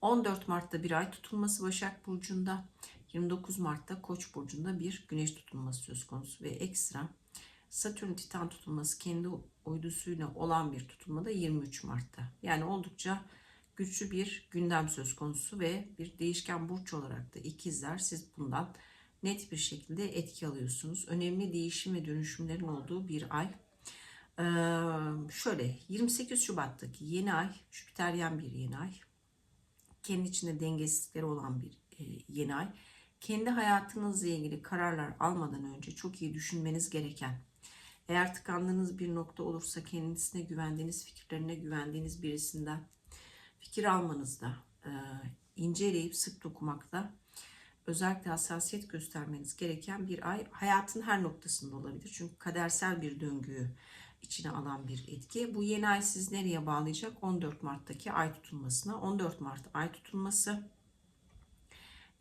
14 Mart'ta bir ay tutulması Başak Burcu'nda. 29 Mart'ta Koç Burcu'nda bir güneş tutulması söz konusu. Ve ekstra Satürn Titan tutulması kendi uydusuyla olan bir tutulmada 23 Mart'ta. Yani oldukça güçlü bir gündem söz konusu ve bir değişken burç olarak da ikizler siz bundan net bir şekilde etki alıyorsunuz. Önemli değişim ve dönüşümlerin olduğu bir ay. Ee, şöyle 28 Şubat'taki yeni ay Jüpiteryen bir yeni ay. Kendi içinde dengesizlikleri olan bir e, yeni ay. Kendi hayatınızla ilgili kararlar almadan önce çok iyi düşünmeniz gereken. Eğer tıkandığınız bir nokta olursa kendisine güvendiğiniz, fikirlerine güvendiğiniz birisinden fikir almanızda, e, inceleyip sık dokumakta özellikle hassasiyet göstermeniz gereken bir ay hayatın her noktasında olabilir. Çünkü kadersel bir döngüyü içine alan bir etki. Bu yeni ay siz nereye bağlayacak? 14 Mart'taki ay tutulmasına. 14 Mart ay tutulması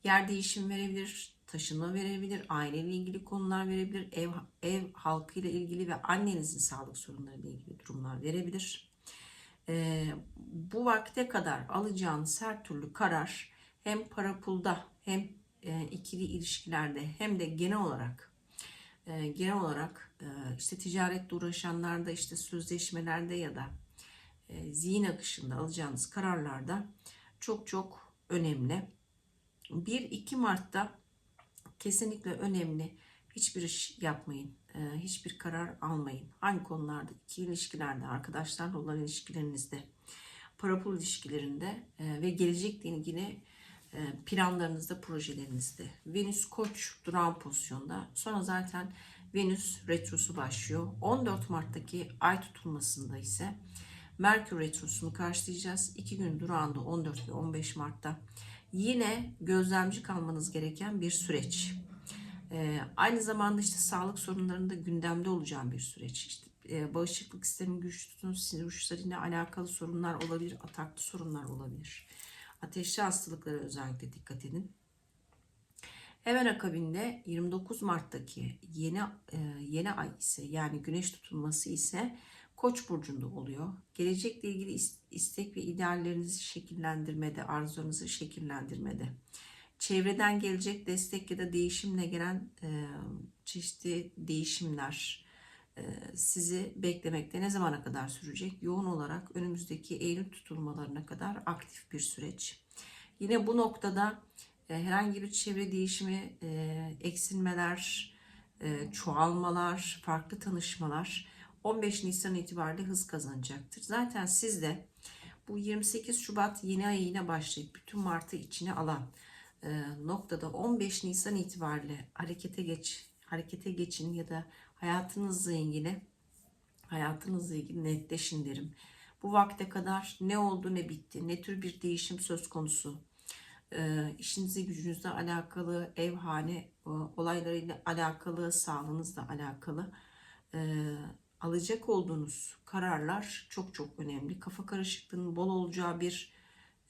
yer değişim verebilir, taşınma verebilir, aileyle ilgili konular verebilir, ev ev halkıyla ilgili ve annenizin sağlık sorunlarıyla ilgili durumlar verebilir. Ee, bu vakte kadar alacağınız her türlü karar hem para pulda hem e, ikili ilişkilerde hem de genel olarak e, genel olarak e, işte ticaretle uğraşanlarda işte sözleşmelerde ya da e, zihin akışında alacağınız kararlarda çok çok önemli. 1-2 Mart'ta kesinlikle önemli. Hiçbir iş yapmayın. e, Hiçbir karar almayın. Hangi konularda? İki ilişkilerde, arkadaşlarla olan ilişkilerinizde, para pul ilişkilerinde e, ve gelecekle ilgili e, planlarınızda, projelerinizde. Venüs Koç durağan pozisyonda. Sonra zaten Venüs retrosu başlıyor. 14 Mart'taki ay tutulmasında ise Merkür retrosunu karşılayacağız. İki gün durağında 14 ve 15 Mart'ta. Yine gözlemci kalmanız gereken bir süreç. Ee, aynı zamanda işte sağlık sorunlarında gündemde olacağım bir süreç. İşte, e, bağışıklık sistemi güçlü tutun, sinir uçlarıyla alakalı sorunlar olabilir, ataklı sorunlar olabilir. Ateşli hastalıklara özellikle dikkat edin. Hemen akabinde 29 Mart'taki yeni e, yeni ay ise yani güneş tutulması ise Koç burcunda oluyor. Gelecekle ilgili is- istek ve ideallerinizi şekillendirmede, arzularınızı şekillendirmede, çevreden gelecek destek ya da değişimle gelen e, çeşitli değişimler sizi beklemekte. Ne zamana kadar sürecek? Yoğun olarak önümüzdeki Eylül tutulmalarına kadar aktif bir süreç. Yine bu noktada e, herhangi bir çevre değişimi, e, eksilmeler, e, çoğalmalar, farklı tanışmalar 15 Nisan itibariyle hız kazanacaktır. Zaten siz de bu 28 Şubat yeni ayıyla başlayıp bütün Mart'ı içine alan e, noktada 15 Nisan itibariyle harekete geç, harekete geçin ya da hayatınızla ilgili hayatınızla ilgili netleşin derim. Bu vakte kadar ne oldu ne bitti, ne tür bir değişim söz konusu, e, işinizle gücünüzle alakalı, ev hane e, olaylarıyla alakalı, sağlığınızla alakalı e, alacak olduğunuz kararlar çok çok önemli. Kafa karışıklığının bol olacağı bir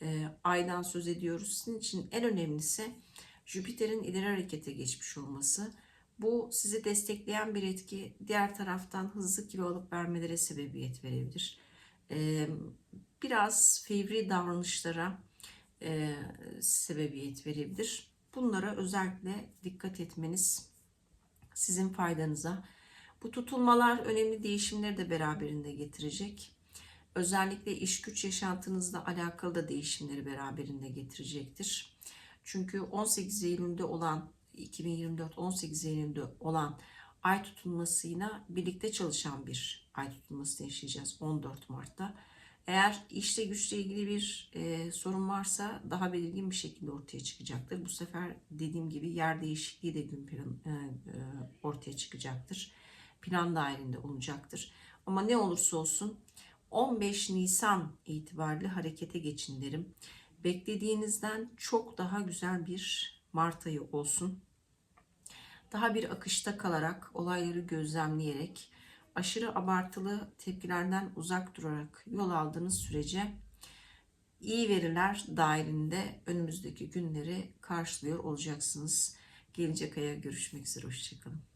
e, aydan söz ediyoruz. Sizin için en önemlisi Jüpiter'in ileri harekete geçmiş olması. Bu sizi destekleyen bir etki. Diğer taraftan hızlı kilo alıp vermelere sebebiyet verebilir. Biraz fevri davranışlara sebebiyet verebilir. Bunlara özellikle dikkat etmeniz sizin faydanıza. Bu tutulmalar önemli değişimleri de beraberinde getirecek. Özellikle iş güç yaşantınızla alakalı da değişimleri beraberinde getirecektir. Çünkü 18 Eylül'de olan 2024 18 Eylül'de olan ay tutulmasıyla birlikte çalışan bir ay tutulması yaşayacağız 14 Mart'ta. Eğer işle güçle ilgili bir e, sorun varsa daha belirgin bir şekilde ortaya çıkacaktır. Bu sefer dediğim gibi yer değişikliği de gün plan, e, e, ortaya çıkacaktır. Plan dahilinde olacaktır. Ama ne olursa olsun 15 Nisan itibariyle harekete geçin derim. Beklediğinizden çok daha güzel bir Mart ayı olsun. Daha bir akışta kalarak, olayları gözlemleyerek, aşırı abartılı tepkilerden uzak durarak yol aldığınız sürece iyi veriler dahilinde önümüzdeki günleri karşılıyor olacaksınız. Gelecek aya görüşmek üzere. Hoşçakalın.